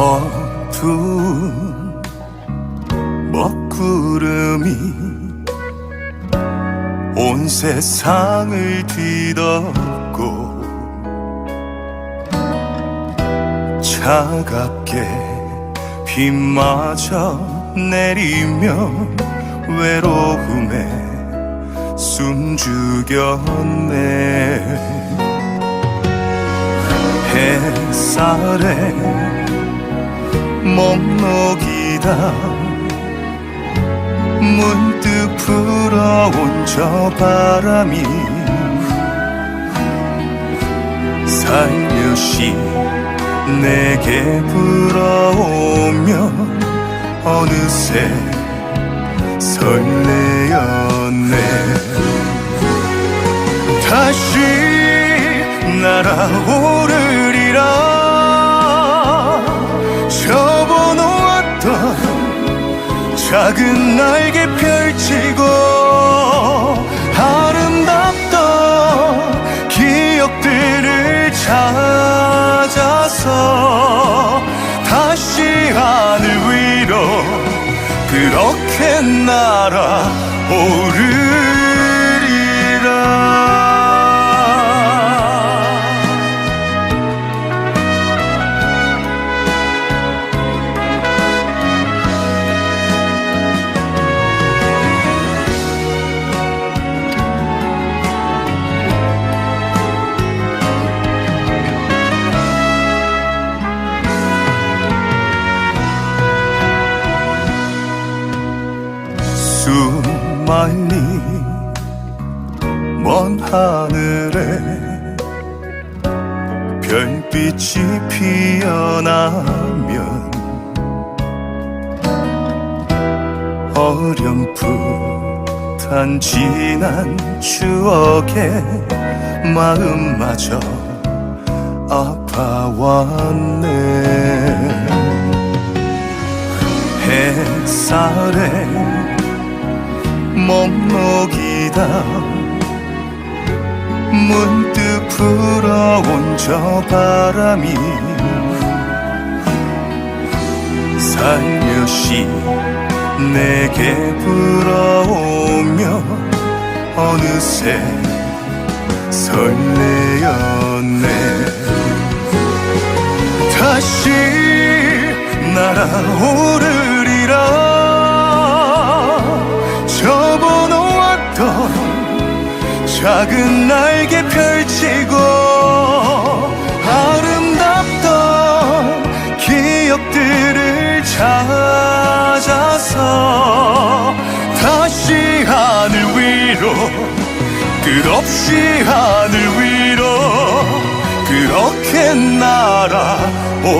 어두운 먹구름이 온 세상을 뒤덮고 차갑게 비마저 내리며 외로움에 숨죽였네. 햇살에 몸 녹이다. 문득 불어온 저 바람이 살며시 내게 불어오면 어느새 설레었네. 다시 날아오르 작은 날개 펼치고 아름답던 기억들을 찾아서 다시 하늘 위로 그렇게 날아오르 수많이 먼 하늘에 별빛이 피어나면 어렴풋한 지난 추억에 마음마저 아파왔네. 햇살에 몸 녹이다. 문득 불어온 저 바람이 살며시 내게 불어오며 어느새 설레었네. 다시 날아오르 작은 날개 펼치고 아름답던 기억들을 찾아서 다시 하늘 위로 끝없이 하늘 위로 그렇게 날아오르리라